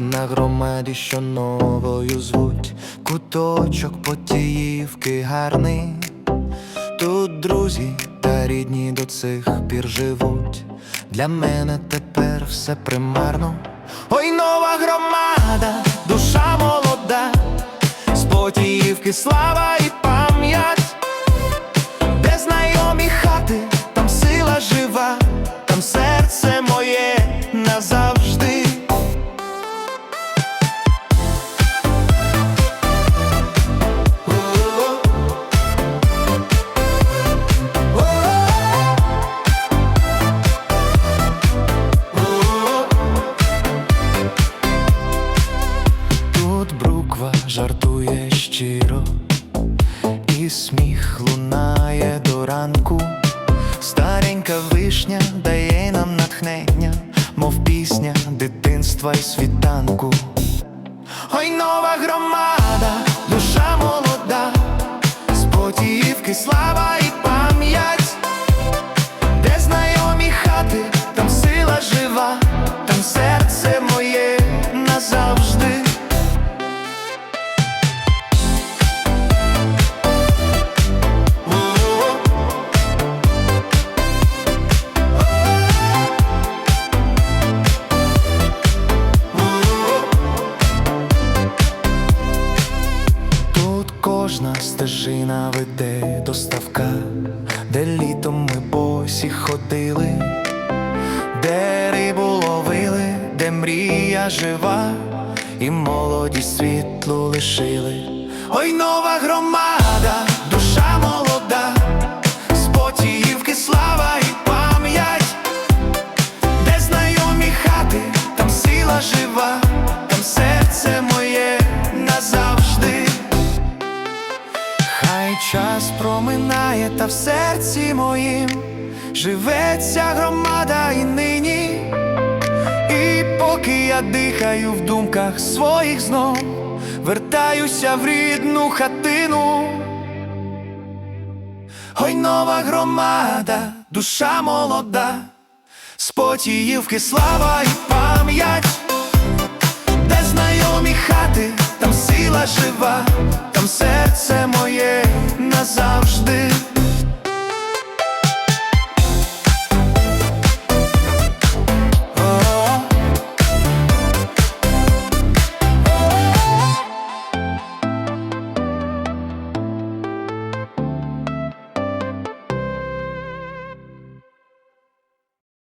Я на громаді, що новою звуть, куточок Потіївки гарний. Тут друзі та рідні до цих пір живуть. Для мене тепер все примарно. Ой, нова громада, душа молода, з Потіївки слава і жартує щиро, і сміх лунає до ранку. Старенька вишня дає нам натхнення, мов пісня дитинства й світанку. Ой, нова громада, душа молода, з слава і пам'ять, де знайомі хати, там сила жива, там серце кожна стежина веде до ставка, де літом ми босі ходили, де рибу ловили, де мрія жива, і молоді світлу лишили. Ой, нова громада, час проминає, та в серці моїм живеться громада і нині. І поки я дихаю в думках своїх знов, вертаюся в рідну хатину. Ой, нова громада, душа молода, з Потіївки слава і пам'ять, де знайомі хати, там сила жива, там серце моє.